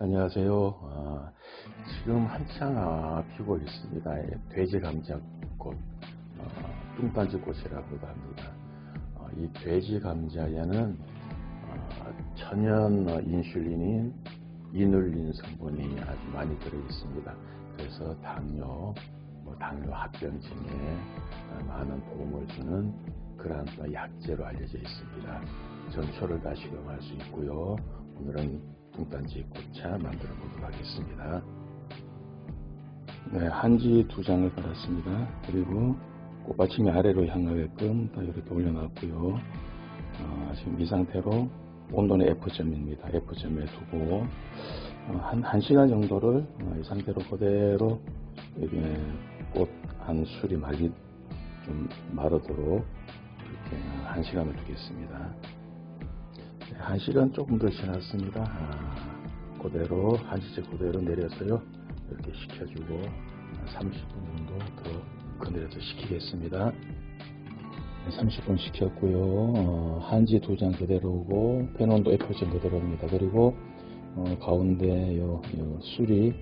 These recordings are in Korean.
안녕하세요. 아, 지금 한창 아, 피고 있습니다. 예, 돼지 감자꽃, 어, 뚱딴지꽃이라고도 합니다. 어, 이 돼지 감자에는 어, 천연 어, 인슐린인 이눌린 성분이 아주 많이 들어 있습니다. 그래서 당뇨, 뭐 당뇨 합병증에 어, 많은 도움을 주는 그러한 또 약재로 알려져 있습니다. 전초를 다 식용할 수 있고요. 오늘은 뚱딴지 꽃차 만들어 보도록 하겠습니다. 네, 한지 두 장을 깔았습니다. 그리고 꽃받침이 아래로 향하게끔 다 이렇게 올려놨고요. 어, 지금 이 상태로 온도는 F점입니다. F점에 두고 어, 한 1시간 정도를 어, 이 상태로 그대로 이게 꽃한 술이 말리 좀 마르도록 이렇게 1시간을 두겠습니다. 네, 1시간 조금 더 지났습니다. 아, 그대로 한시째 그대로 내려서요. 이렇게 식혀주고 30분 정도 더 건드려서 식히겠습니다. 30분 식혔고요. 어, 한지 두 장 그대로고 펜온도 F점 그대로입니다. 그리고 어, 가운데 요, 요 술이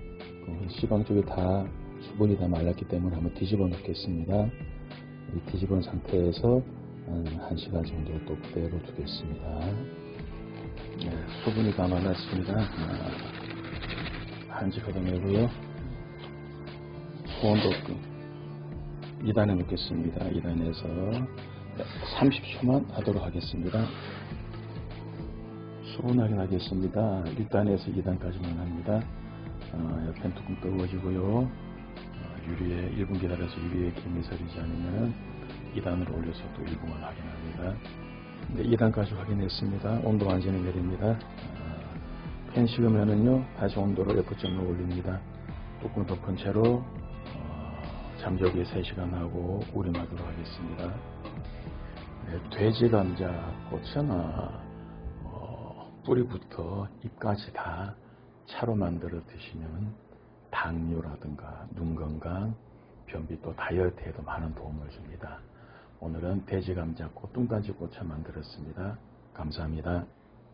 그 시방 쪽이 다 수분이 다 말랐기 때문에 한번 뒤집어 놓겠습니다. 이 뒤집은 상태에서 한 1시간 정도 또 그대로 두겠습니다. 네, 수분이 다 말랐습니다. 아, 한지 걷어내고요. 소원도 2단에 놓겠습니다. 2단에서 30초만 하도록 하겠습니다. 수분하게 하겠습니다. 1단에서 2단까지만 합니다. 어, 옆엔 조금 뜨거워지고요. 어, 유리에 1분 기다려서 유리에 서리지 않으면 2단으로 올려서 또 1분만 확인합니다. 네, 2단까지 확인했습니다. 온도 완전히 내립니다. 어, 펜 식으면은요, 다시 온도를 F점으로 올립니다. 뚜껑 덮은 채로 어, 잠적이 3시간 하고 우림하도록 하겠습니다. 네, 돼지 감자 꽃은 어, 뿌리부터 잎까지 다 차로 만들어 드시면 당뇨라든가 눈 건강, 변비 또 다이어트에도 많은 도움을 줍니다. 오늘은 돼지 감자꽃, 뚱딴지 꽃차 만들었습니다. 감사합니다.